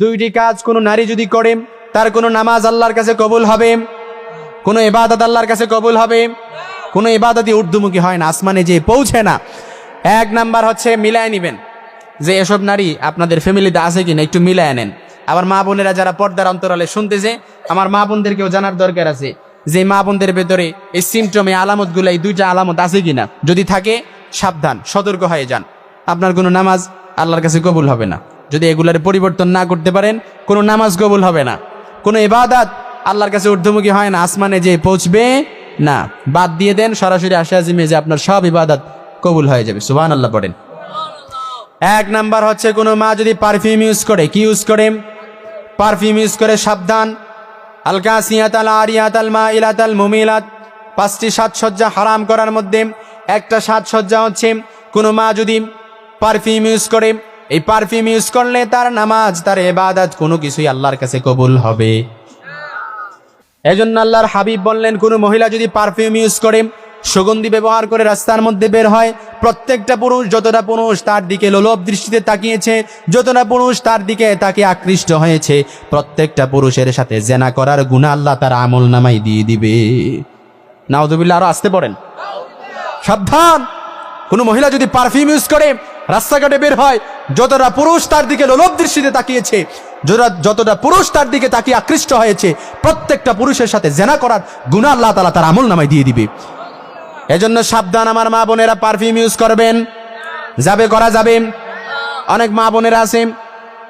দুইটি কাজ কোনো নারী যদি করে, তার কোনো নামাজ আল্লাহর কাছে কবুল হবে? কোনো এবাদত আল্লাহর কাছে কবুল হবে? কোনো এবাদতই ঊর্ধ্বমুখী হয় না, আসমানে যে পৌঁছে না। এক নাম্বার হচ্ছে মিলায় নিবেন। যে এসব নারী আপনাদের ফ্যামিলিতে আছে কিনা একটু মিলায় নেন। আবার মা বোনেরা যারা পর্দার অন্তরালে শুনতেছে, আমার মা বোনদেরকেও জানার দরকার আছে যে মা বোনদের ভেতরে এই সিমটম আলামতগুলো, এই দুইটা আলামত আছে কিনা। যদি থাকে, সাবধান, সতর্ক হয়ে যান। আপনার কোনো নামাজ আল্লাহর কাছে কবুল হবে না। যদি এগুলার পরিবর্তন না করতে পারেন, কোনো নামাজ কবুল হবে না। কোনো ইবাদত আল্লাহর কাছে ঊর্ধ্বমুখী হয় না, আসমানে যে পৌঁছবে না। বাদ দিয়ে দেন, সরাসরি আশা আজিমে যে আপনার সব ইবাদত কবুল হয়ে যাবে। সুবান আল্লাহ পড়েন। এক নাম্বার হচ্ছে, কোনো মা যদি পারফিউম ইউজ করে, কি ইউজ করে? পারফিউম ইউজ করে সাবধান। আলকা সিয়াত আল আরিয়াত মা ইলাতাল মুমিলাত। পাঁচটি সাজসজ্জা হারাম করার মধ্যে একটা সাজসজ্জা হচ্ছে, কোনো মা যদি পারফিউম ইউজ করে এই পারফিউম ইউজ করলে তার নামাজ, তার এবাদত কোনো কিছুই আল্লাহর কাছে কবুল হবে। এজন্য আল্লাহর হাবিব বললেন, কোনো মহিলা যদি পারফিউম ইউজ করে, সুগন্ধি ব্যবহার করে রাস্তার মধ্যে বের হয়, প্রত্যেকটা পুরুষ, যতটা পুরুষ তার দিকে লোলভ দৃষ্টিতে তাকিয়েছে, যতটা পুরুষ তার দিকে তাকে আকৃষ্ট হয়েছে, প্রত্যেকটা পুরুষের সাথে জেনা করার গুণা আল্লাহ তার আমল নামাই দিয়ে দিবে। নাউদুবিল্লা আরও আসতে পারেন সাবধান! কোনো মহিলা যদি পারফিউম ইউজ করে, রাস্তাঘাটে বের হয়, যতটা পুরুষ তার দিকে লোলভ দৃষ্টিতে তাকিয়েছে, যতটা- পুরুষ তার দিকে তাকিয়ে আকৃষ্ট হয়েছে, প্রত্যেকটা পুরুষের সাথে জেনা করার গুণা আল্লাহ তালা তার আমল নামায় দিয়ে দিবে। এজন্য সাবধান আমার মা বোনেরা পারফিউম ইউজ করবেন। যাবে, করা যাবে। অনেক মা বোনেরা আছে,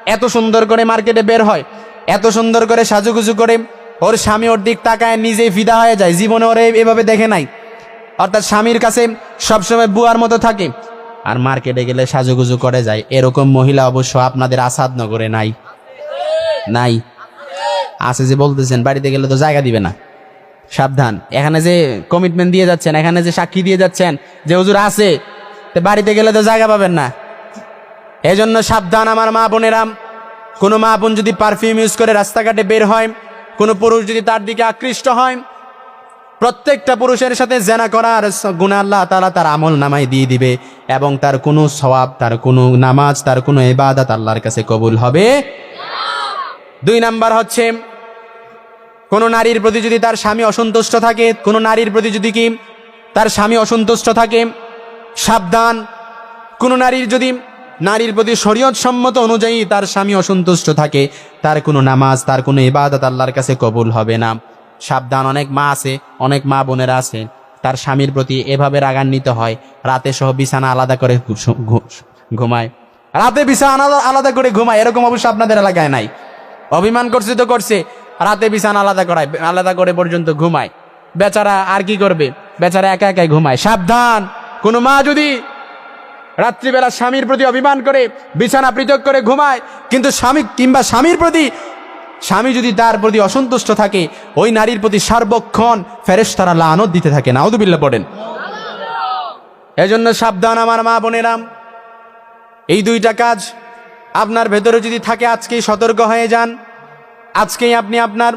এত সুন্দর করে মার্কেটে বের হয়, এত সুন্দর করে সাজুগুজু করে, ওর স্বামী ওর দিক তাকায়, নিজেই ফিদা হয়ে যায়, জীবনে ওরে এভাবে দেখে নাই। অর্থাৎ স্বামীর কাছে সবসময় বুয়ার মতো থাকে। আর মার্কেটে গেলে সাজুগুজু করে যায়। এরকম মহিলা অবশ্য আপনাদের আসাদ নগরে নাই। নাই। আছে যে বলতেছেন, বাড়িতে গেলে তো জায়গা দিবে না। সাবধান। এখানে যে কমিটমেন্ট দিয়ে যাচ্ছেন, এখানে যে সাক্ষী দিয়ে যাচ্ছেন, যে হুজুর আছে, তো বাড়িতে গেলে তো জায়গা পাবেন না। এজন্য সাবধান আমার মা বোনেরাম কোনো মা বোন যদি পারফিউম ইউজ করে রাস্তাঘাটে বের হয়, কোনো পুরুষ যদি তার দিকে আকৃষ্ট হয় প্রত্যেকটা পুরুষের সাথে জেনা করার গুণা আল্লাহ তালা তার আমল নামাই দিয়ে দিবে এবং তার কোনো সওয়াব, তার কোনো নামাজ, তার কোনো ইবাদত আল্লাহর কাছে কবুল হবে দুই নাম্বার হচ্ছে, কোনো নারীর প্রতি যদি তার স্বামী অসন্তুষ্ট থাকে, কোনো নারীর প্রতি যদি কি তার স্বামী অসন্তুষ্ট থাকে, সাবধান। কোনো নারীর যদি নারীর প্রতি শরীয়ত সম্মত অনুযায়ী তার স্বামী অসন্তুষ্ট থাকে, তার কোনো নামাজ, তার কোনো ইবাদত আল্লাহর কাছে কবুল হবে না। সাবধান, অনেক মা আছে, অনেক মা বোনেরা আছে, তার স্বামীর প্রতি এভাবে রাগান্বিত হয়, রাতে সহ বিছানা আলাদা করে ঘুমায়। রাতে বিছানা আলাদা করে ঘুমায়, এরকম অবশ্য আপনাদের এলাকায় নাই। অভিমান করছে তো করছে, রাতে বিছানা আলাদা করায়, আলাদা করে পর্যন্ত ঘুমায়। বেচারা আর কি করবে? বেচারা একা একাই ঘুমায়। সাবধান! কোনো মা যদি রাত্রিবেলা স্বামীর প্রতি অভিমান করে, বিছানা পৃথক করে ঘুমায়, কিন্তু স্বামী কিংবা স্বামীর প্রতি স্বামী যদি তার প্রতি অসন্তুষ্ট থাকে, ওই নারীর প্রতি সার্বক্ষণ ফেরেস তারা লানত দিতে থাকে। নাউদুবিল্লা পড়েন। এজন্য সাবধান আমার মা বোনেরাম। এই দুইটা কাজ আপনার ভেতরে যদি থাকে, আজকেই সতর্ক হয়ে যান। আজকেই আপনি আপনার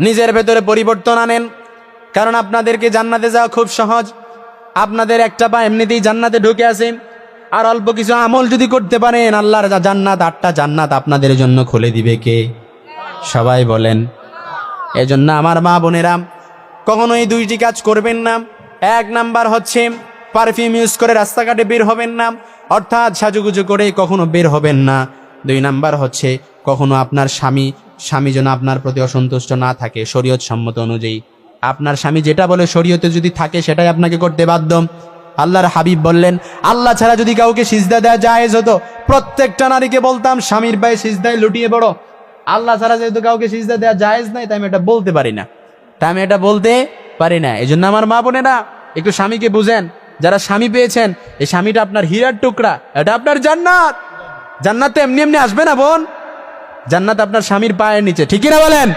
নিজের ভেতরে পরিবর্তন আনেন। কারণ আপনাদেরকে জান্নাতে যাওয়া খুব সহজ। আপনাদের একটা পা এমনিতেই জান্নাতে ঢুকে আছে। আর অল্প কিছু আমল যদি করতে পারেন, আল্লাহর জান্নাত, আটটা জান্নাত আপনাদের জন্য খুলে দিবে কে? সবাই বলেন, এজন্য আমার মা বোনেরা, কখনোই দুইটি কাজ করবেন না। এক নাম্বার হচ্ছে, পারফিউম ইউজ করে রাস্তাঘাটে বের হবেন না, অর্থাৎ সাজুগুজু করে কখনো বের হবেন না। দুই নাম্বার হচ্ছে, কখনো আপনার স্বামী স্বামী যেন আপনার প্রতি অসন্তুষ্ট না থাকে শরীয়ত সম্মত অনুযায়ী। আপনার স্বামী যেটা বলে শরীয়তে যদি থাকে সেটাই আপনাকে করতে বাধ্য। আল্লাহর হাবিব বললেন, আল্লাহ ছাড়া যদি কাউকে সিজদা দেওয়া জায়েজ হতো, প্রত্যেকটা নারীকে বলতাম, স্বামীর পায়ে সিজদায় লুটিয়ে পড়ো। আল্লাহ ছাড়া যেহেতু কাউকে সিজদা দেওয়া জায়েজ নাই, তাই আমি এটা বলতে পারি না। তাই আমি এটা বলতে পারি না। এই জন্য আমার মা বোনেরা, একটু স্বামীকে বুঝেন। যারা স্বামী পেয়েছেন, এই স্বামীটা আপনার হীরার টুকরা, এটা আপনার জান্নাত। জান্নাত এমনি এমনি আসবে না, বোন? জান্নাত আপনার স্বামীর পায়ের নিচে ঠিকই না বলেন?